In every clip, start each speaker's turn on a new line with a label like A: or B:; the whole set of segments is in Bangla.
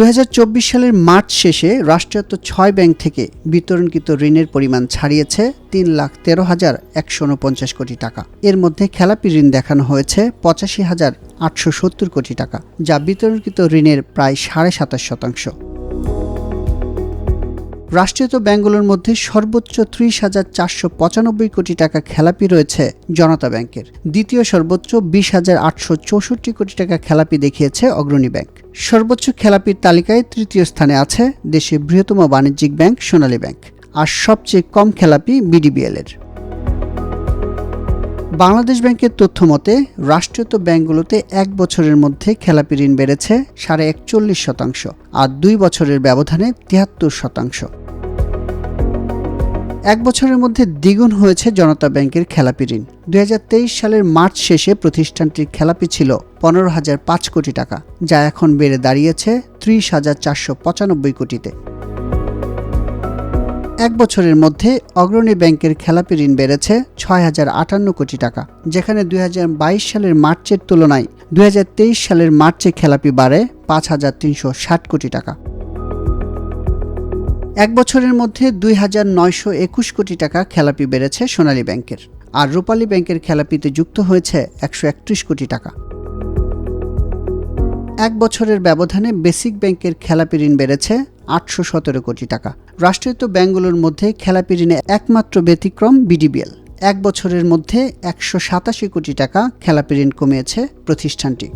A: দু হাজার চব্বিশ সালের মার্চ শেষে রাষ্ট্রায়ত্ত ছয় ব্যাংক থেকে বিতরণকৃত ঋণের পরিমাণ ছাড়িয়েছে তিন লাখ তেরো হাজার একশো উনপঞ্চাশ কোটি টাকা। এর মধ্যে খেলাপি ঋণ দেখানো হয়েছে পঁচাশি হাজার আটশো সত্তর কোটি টাকা, যা বিতরণকৃত ঋণের প্রায় সাড়ে সাতাশ শতাংশ। রাষ্ট্রায়ত্ত ব্যাংকগুলোর মধ্যে সর্বোচ্চ ত্রিশ হাজার চারশো পঁচানব্বই কোটি টাকা খেলাপি রয়েছে জনতা ব্যাংকের। দ্বিতীয় সর্বোচ্চ বিশ হাজার আটশো চৌষট্টি কোটি টাকা খেলাপি দেখিয়েছে অগ্রণী ব্যাংক। সর্বোচ্চ খেলাপির তালিকায় তৃতীয় স্থানে আছে দেশের বৃহত্তম বাণিজ্যিক ব্যাংক সোনালী ব্যাংক আর সবচেয়ে কম খেলাপি বিডিবিএল এর বাংলাদেশ ব্যাংকের তথ্য মতে রাষ্ট্রায়ত্ত ব্যাংকগুলোতে এক বছরের মধ্যে খেলাপি ঋণ বেড়েছে সাড়ে একচল্লিশ শতাংশ আর দুই বছরের ব্যবধানে তিয়াত্তর শতাংশ। এক বছরের মধ্যে দ্বিগুণ হয়েছে জনতা ব্যাংকের খেলাপি ঋণ। দুই হাজার তেইশ সালের মার্চ শেষে প্রতিষ্ঠানটির খেলাপি ছিল পনেরো হাজার পাঁচ কোটি টাকা, যা এখন বেড়ে দাঁড়িয়েছে ত্রিশ হাজার চারশো পঁচানব্বই কোটিতে। এক বছরের মধ্যে অগ্রণী ব্যাংকের খেলাপি ঋণ বেড়েছে ছয় হাজার আটান্ন কোটি টাকা, যেখানে দুই হাজার বাইশ সালের মার্চের তুলনায় দুই হাজার তেইশ সালের মার্চে খেলাপি বাড়ে পাঁচ হাজার তিনশো ষাট কোটি টাকা। এক বছরের মধ্যে দুই হাজার নয়শো একুশ কোটি টাকা খেলাপি বেড়েছে সোনালী ব্যাংকের। আর রূপালী ব্যাংকের খেলাপিতে যুক্ত হয়েছে একশো একত্রিশ কোটি টাকা। এক বছরের ব্যবধানে বেসিক ব্যাংকের খেলাপি ঋণ বেড়েছে আটশো সতেরো কোটি টাকা। রাষ্ট্রায়ত্ত ব্যাংকগুলোর মধ্যে খেলাপি ঋণে একমাত্র ব্যতিক্রম বিডিবিএল। এক বছরের মধ্যে একশো সাতাশি কোটি টাকা খেলাপি ঋণ কমিয়েছে প্রতিষ্ঠানটি।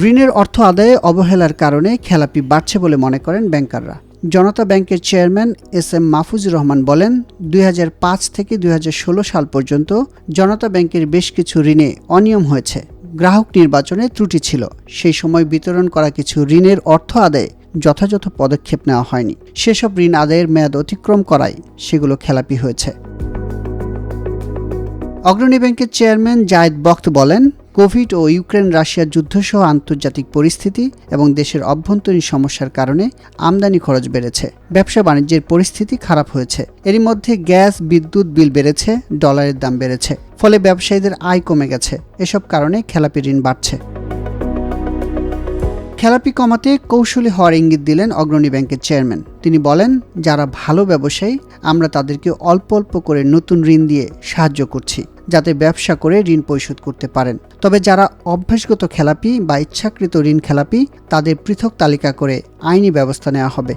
A: ঋণের অর্থ আদায়ে অবহেলার কারণে খেলাপি বাড়ছে বলে মনে করেন ব্যাংকাররা। জনতা ব্যাংকের chairman S M Mahfuzur Rahman বলেন, দুই হাজার পাঁচ থেকে দুই হাজার ষোলো সাল পর্যন্ত জনতা ব্যাংকের বেশ কিছু ঋণে অনিয়ম হয়েছে। গ্রাহক নির্বাচনে ত্রুটি ছিল। সেই সময় বিতরণ করা কিছু ঋণের অর্থ আদায়ে যথাযথ পদক্ষেপ নেওয়া হয়নি। সেসব ঋণ আদায়ের মেয়াদ অতিক্রম করায় সেগুলো খেলাপি হয়েছে। অগ্রণী ব্যাংকের চেয়ারম্যান জায়েদ বক্ত বলেন কোভিড ও ইউক্রেন রাশিয়ার যুদ্ধসহ আন্তর্জাতিক পরিস্থিতি এবং দেশের অভ্যন্তরীণ সমস্যার কারণে আমদানি খরচ বেড়েছে। ব্যবসা বাণিজ্যের পরিস্থিতি খারাপ হয়েছে। এরই মধ্যে গ্যাস, বিদ্যুৎ বিল বেড়েছে, ডলারের দাম বেড়েছে। ফলে ব্যবসায়ীদের আয় কমে গেছে। এসব কারণে খেলাপি ঋণ বাড়ছে। খেলাপি কমাতে কৌশলী হওয়ার ইঙ্গিত দিলেন অগ্রণী ব্যাংকের চেয়ারম্যান। তিনি বলেন, যারা ভালো ব্যবসায়ী, আমরা তাদেরকে অল্প অল্প করে নতুন ঋণ দিয়ে সাহায্য করছি, যাতে ব্যবসা করে ঋণ পরিশোধ করতে পারেন। তবে যারা অভ্যাসগত খেলাপি বা ইচ্ছাকৃত ঋণ খেলাপি, তাদের পৃথক তালিকা করে আইনি ব্যবস্থা নেওয়া হবে।